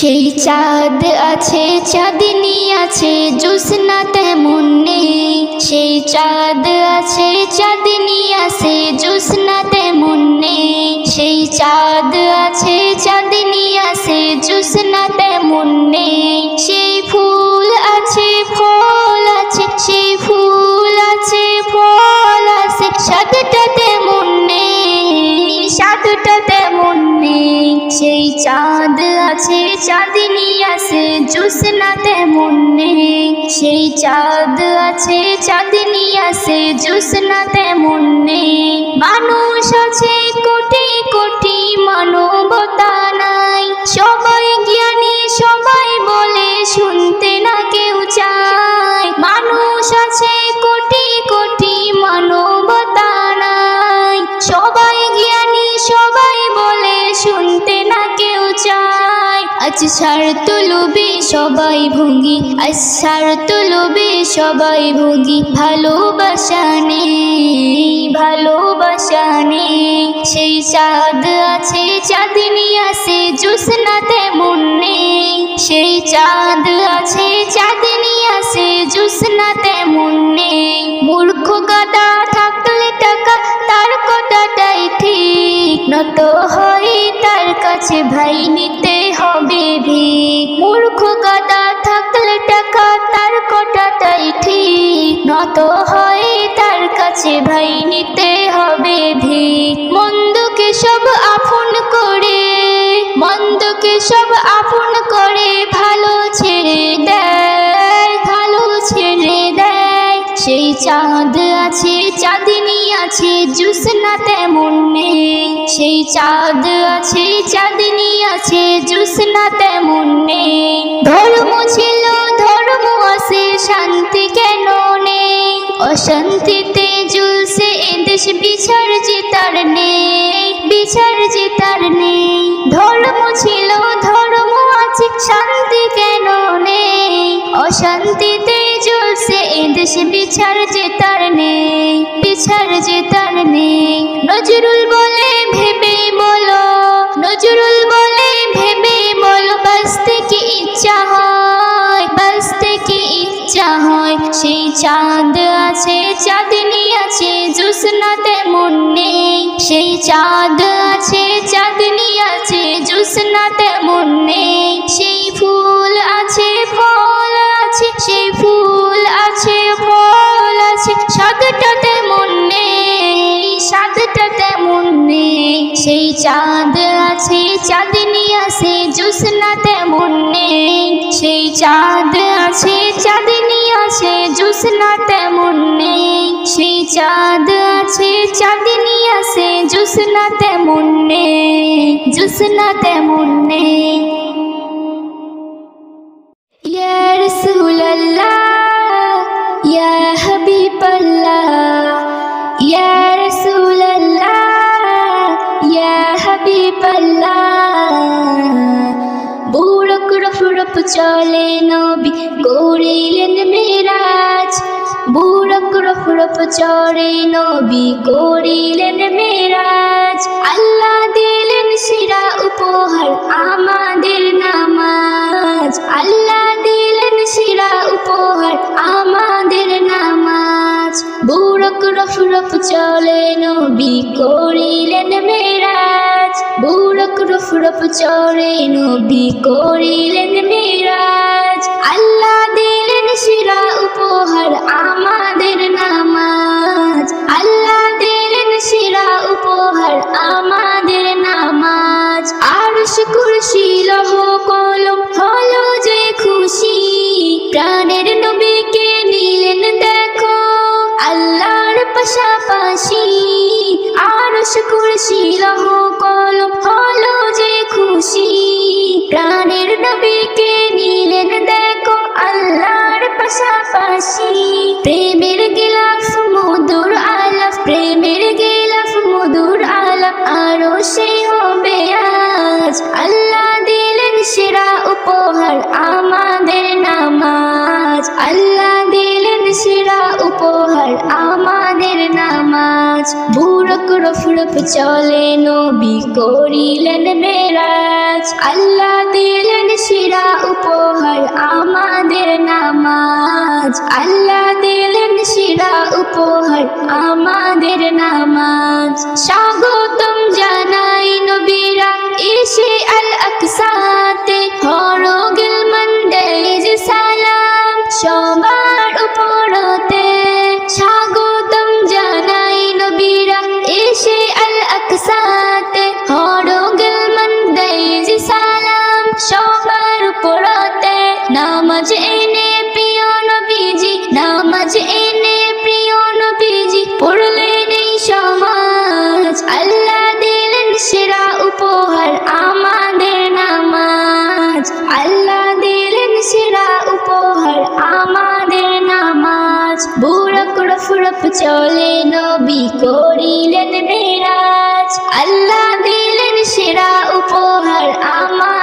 সেই চাঁদ আছে চাঁদনি আছে জোসনা তেমন নেই। সেই চাঁদ আছে চাঁদনি আছে জোসনা তেমন নেই। সেই চাঁদ আছে চাঁদনি আছে জোসনা তেমন নেই। সেই ফুল আছে, ফল আছে, সেই ফুল আছে, ফল আছে সাদটা তেমন নেই সাদটা তেমন নেই। সেই চাঁদ আছে চাঁদিনী আছে জোসনা তেমন সেই চাঁদ আছে চাঁদিনী আছে জোসনা তেমন নেই। আজ সার তুলবে সবাই ভঙ্গি আজ সার তুলবে সবাই ভঙ্গি। ভালোবাসা নেই ভালোবাসা নেই। সেই চাঁদ আছে চাঁদিনী আছে জোসনা তেমন সেই চাঁদ আছে চাঁদিনী আছে জোসনা তেমন মূর্খ গাদা থাকলে টাকা, তার কটাটাই ঠিক। নত হয় তার কাছে ভাই নিতে নত হয় তার কাছে ভাই নিতে হবে ভিক। মন্দকে সব আপন করে, মন্দকে সব আপন করে ভালো ছেড়ে দেয়, ভালো ছেড়ে দেয়। সেই চাঁদ আছে, চাঁদিনী আছে জুসনা তেমন নেই। সেই চাঁদ আছে, চাঁদিনী আছে জুসনা তেমন নেই। ধর্ম ছিল অশান্তিতে জুলছে এদেশ বিচার জেতার নেই, বিচার জেতার নেই। ধর্ম ছিল, ধর্ম আছে, শান্তি কেন নেই? অশান্তিতে জ্বলছে এদেশ বিচার জেতার নেই, বিচার জেতার নেই। নজরুল বলে চাঁদ আছে, চাঁদনি আছে জোসনা তেমন নেই। সেই চাঁদ আছে, চাঁদনি আছে জোসনা তেমন নেই। সেই ফুল আছে, ফল আছে, সেই ফুল আছে, ফল আছে। স্বাদটা তেমন নেই স্বাদটা তেমন নেই। সেই চাঁদ আছে, চাঁদনি আছে জোসনা তেমন নেই। সেই চাঁদ জোসনা তেমন নেই। সেই চাঁদ আছে, চাঁদনি আছে জোসনা তেমন নেই জোসনা তেমন নেই। চলে নবী মেরাজ রফ রফ নবী করিলেন মেরাজ। আল্লাহ দিলেন শিরা উপহার, আমাদের নামাজ। আল্লাহ দিলেন শিরা উপহার, আমাদের নামাজ। বুড়ক রফ রফ চলে নবী করিলেন মেরাজ। বুড়ক রফ রফ চড়ে নবী করিলেন মেরাজ। আল্লাহ শিরা উপহার আমাদের নামাজ। আল্লাহ দিলেন শিরা, উপহার আমাদের নামাজ। আর কুরসি লহ, কলম, হলো যে খুশি, প্রাণের নবীকে নিলেন দেখো। আল্লাহর পাশাপাশি আর কুরসি লহ রফ রফ চলে নবী করিলেন মেরাজ। আল্লাহ দিলেন শিরা উপহার আমাদের নামাজ। আল্লাহ দিলেন শিরা উপহার আমাদের নামাজ। স্বাগতম জানাই নবীরা এসে আল আকসাতে। হর রফরফ চলে নবী করিলেন মেরাজ। আল্লাহ দিলেন সেরা উপহার আমাদের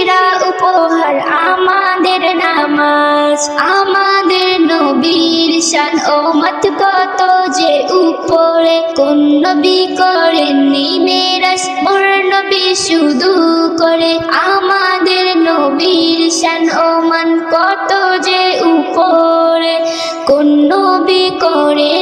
সেরা উপহার, আমাদের নামাজ। আমাদের নবীর শান, ও মত কত যে উপরে কোন নবী করেননি মেরাজ মোর নবী শুধু করে। আমাদের নবীর শান, ও মান কত যে উপরে কোন নবী করে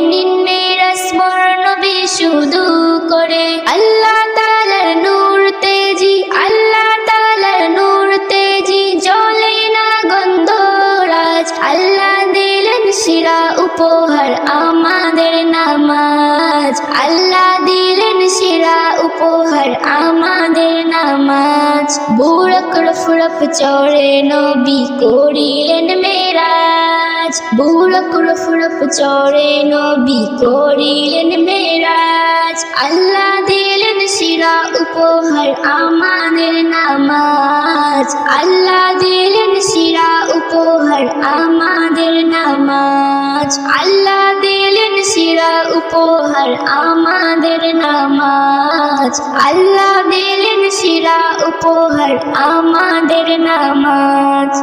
রফরফ চড়ে নবী করিলেন মেরাজ। বুড়ক রফরফ চড়ে নবী করিলেন মেরাজ। আল্লাহ দিলেন শিরা উপহার আমাদের নামাজ। আল্লাহ দিলেন শিরা উপহার আমাদের নামাজ। আল্লাহ দিলেন শিরা উপহার আমাদের নামাজ। আল্লাহ দিলেন শিরা উপহার আমাদের নামাজ।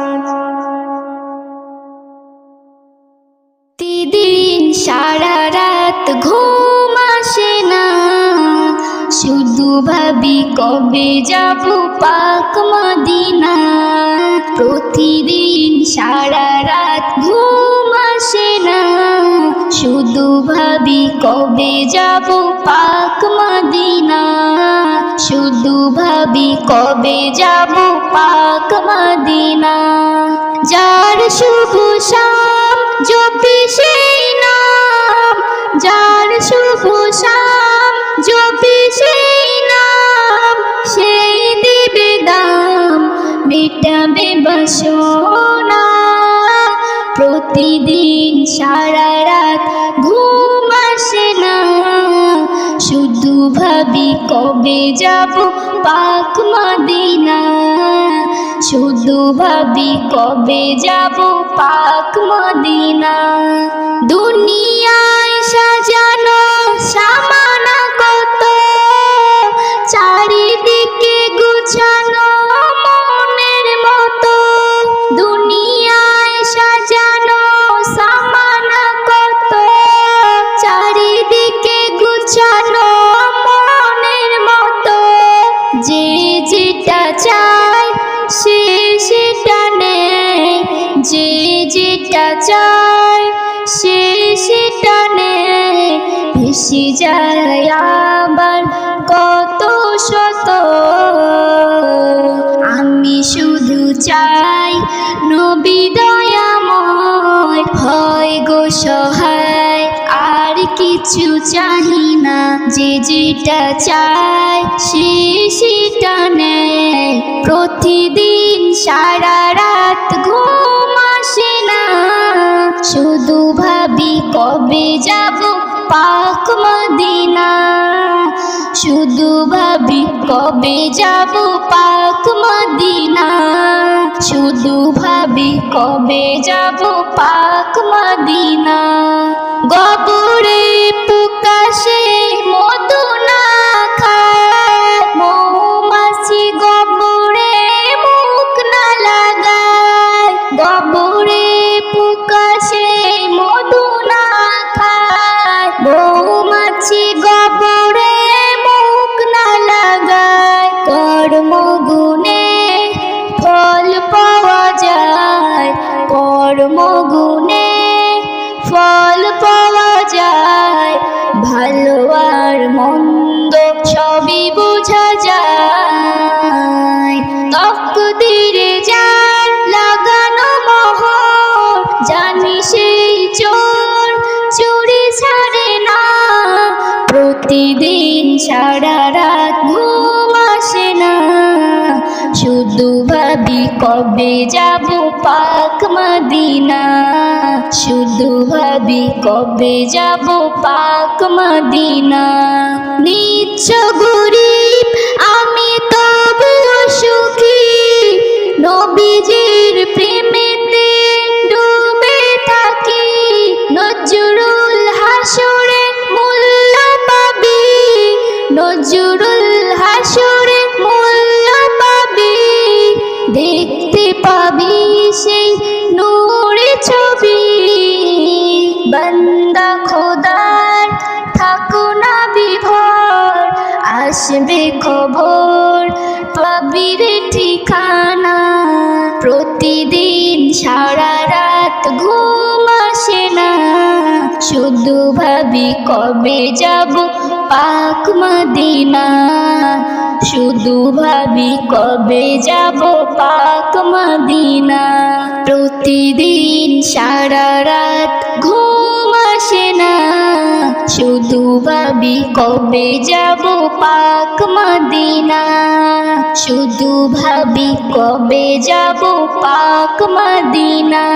প্রতিদিন সারা রাত ঘুম আসে না। শুধু ভাবি কবে যাব পাক মদিনা। প্রতিদিন সারা রাত ঘুম আসে না। শুধু ভাবি কবে যাব পাক মদিনা? শুধু ভাবি কবে যাব পাক মদিনা? যার শুভ শাম জপি সেই নাম, যার শুভ শাম জপি সেই নাম সেই দিবে দাম, মেটাবে বাসনা প্রতিদিন সারা রাত ঘুম আসে না। শুধু ভাবি কবে যাব পাক মদিনা। শুধু ভাবি কবে যাব পাক মদিনা। দুনিয়ায় সাজানো সামানা কত, চারিদিকে গুছানো যায় আবার কত শত। আমি শুধু চাই নবী দয়াময় হয় গো সহায়। আর কিছু চাহি না, যে যেটা চায় সে সেটা নেয়। প্রতিদিন সারা রাত ঘুম আসে না। শুধু ভাবি কবে যাব পাক মদিনা। শুধু ভাবি কবে যাব পাক মদিনা। শুধু ভাবি কবে যাব পাক মদিনা। প্রতিদিন ছাড়া রাত ঘুম আসে না। শুধু ভাবি কবে যাব পাক মদিনা। শুধু ভাবি কবে যাব পাক মদিনা। নিচ্ছ গরিব, আমি তবু সুখী। নবীজির প্রেমেতে ডুবে থাকি। নজরুল কবে যাব পাক মদিনা? শুধু ভাবি কবে যাব পাক মদিনা? প্রতিদিন সারা রাত ঘুম আসে না। শুধু ভাবি কবে যাব পাক মদিনা? শুধু ভাবি কবে যাব পাক মদিনা?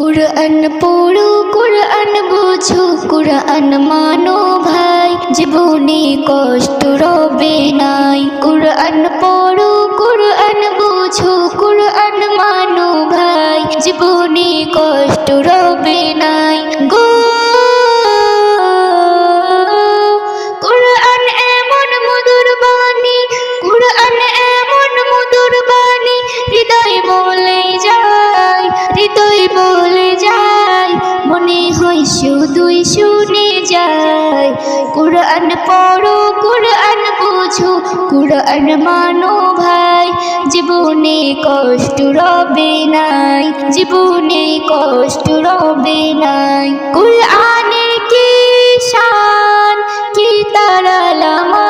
কুরআন পড়ো, কুরআন বুঝো, কুরআন মানো ভাই। জীবনে কষ্ট রবে নাই। কুরআন পড়ো, কুরআন বুঝো, কুরআন মানো ভাই। জীবনে কষ্ট রবে মানো ভাই, জীবনে কষ্ট রবে নাই, জীবনে কষ্ট রবে নাই। কুরআনের কি শান, কি তারালামা খান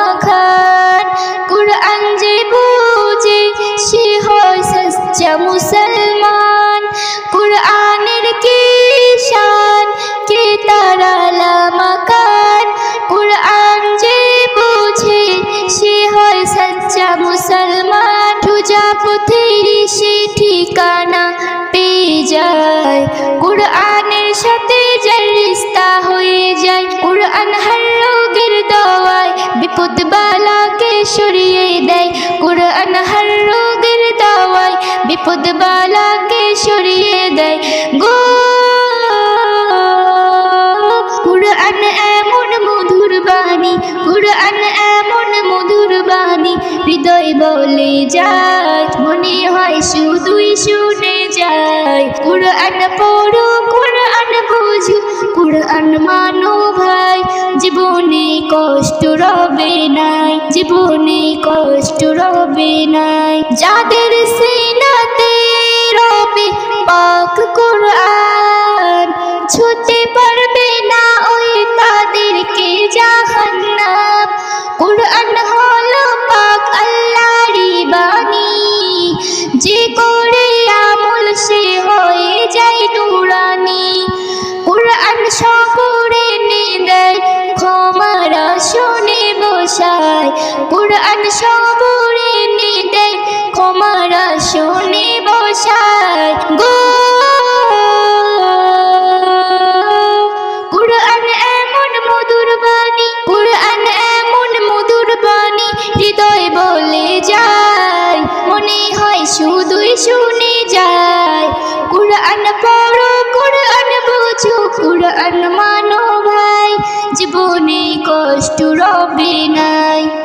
সে ঠিকানা পেয়ে যায়। কুরআনের সাথে যার রিস্তা হয়ে যায়। কুরআন হর রোগের দওয়ায় বিপদ বালাকে সরিয়ে দেয়। কুরআন হর রোগের দওয়ায় বিপদ বালাকে সরিয়ে দেয়। গো, কুরআন বাণী কুরআন এমন মধুর বাণী, হৃদয় বলে যায় মনে হয় শুধুই শুনে যায় কুরআন পড়ো, কুরআন বুঝো, কুরআন মানো ভাই, জীবনে কষ্ট রবে নাই, জীবনে কষ্ট রবে নাই। যাদের সিনাতে রবে পাক কুরআন ছুতে করে আমল সে হয়ে যায় নুরানি। কুরআন সপরে দেয় ক্ষমার শুনে বসায়। কুরআন সবরে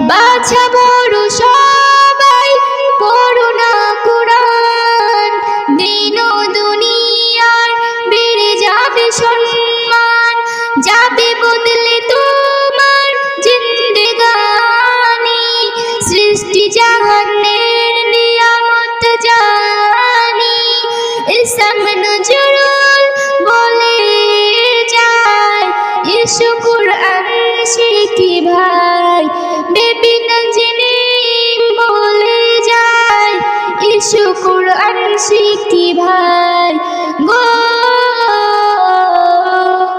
নাই স্মৃতি ভাই গো,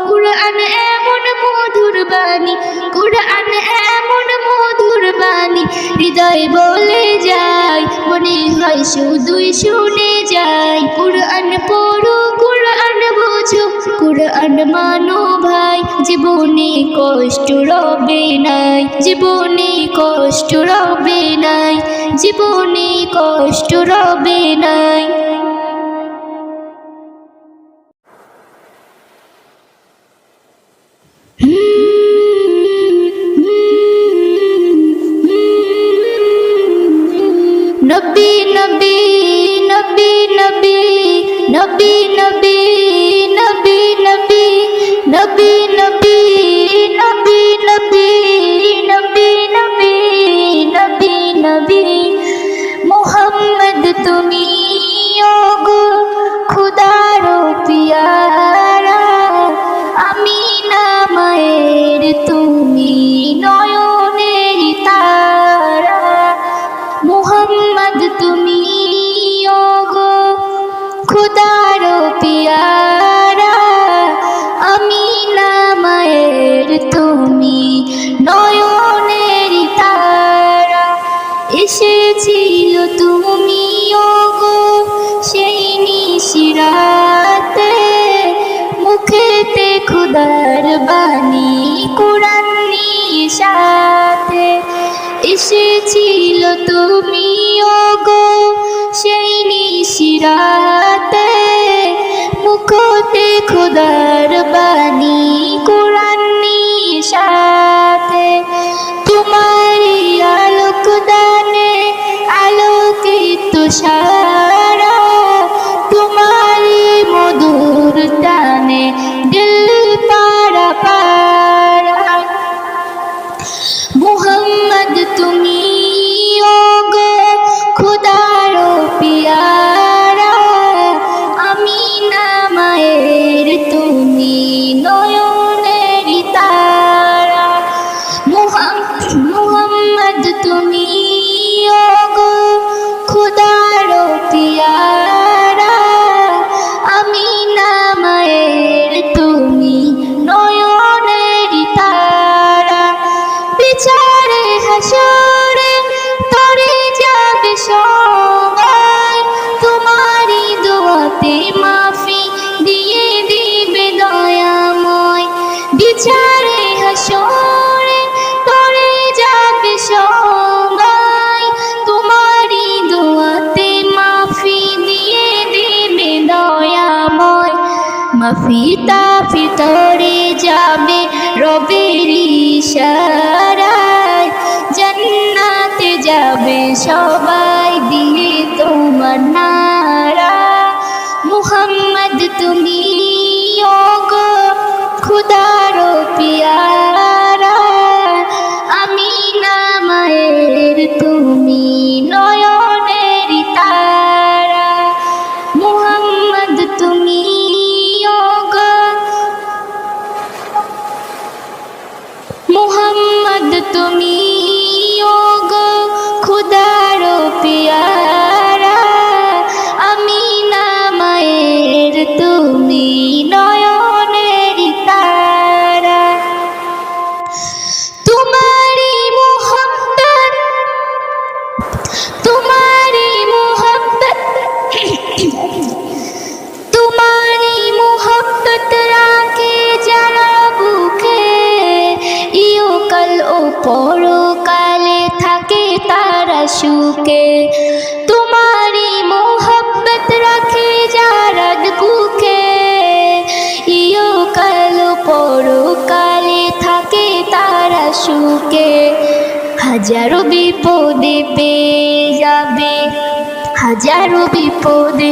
কুরআন এমন মধুর বাণী, কুরআন এমন মধুর বাণী, হৃদয় বলে যায়, মনে হয় শুধুই শুনে যায়, কুরআন পড়ু। কুরআন মানো ভাই, জীবনে কষ্ট রবে নাই, জীবনে কষ্ট রবে নাই, জীবনে কষ্ট রবে নাই। নবী নবী নবী নবী নবী নবী নবী নবী নবী নবী নবী নবী নবী নবী। মোহাম্মদ তুমি ও তুমি গো সেই নিশিরাতে মুখতে খুদার বাণী কন্যারা মোহাম্মদ তুমি হাজারো বিপদে পেয়ে যাবে হাজারো বিপদে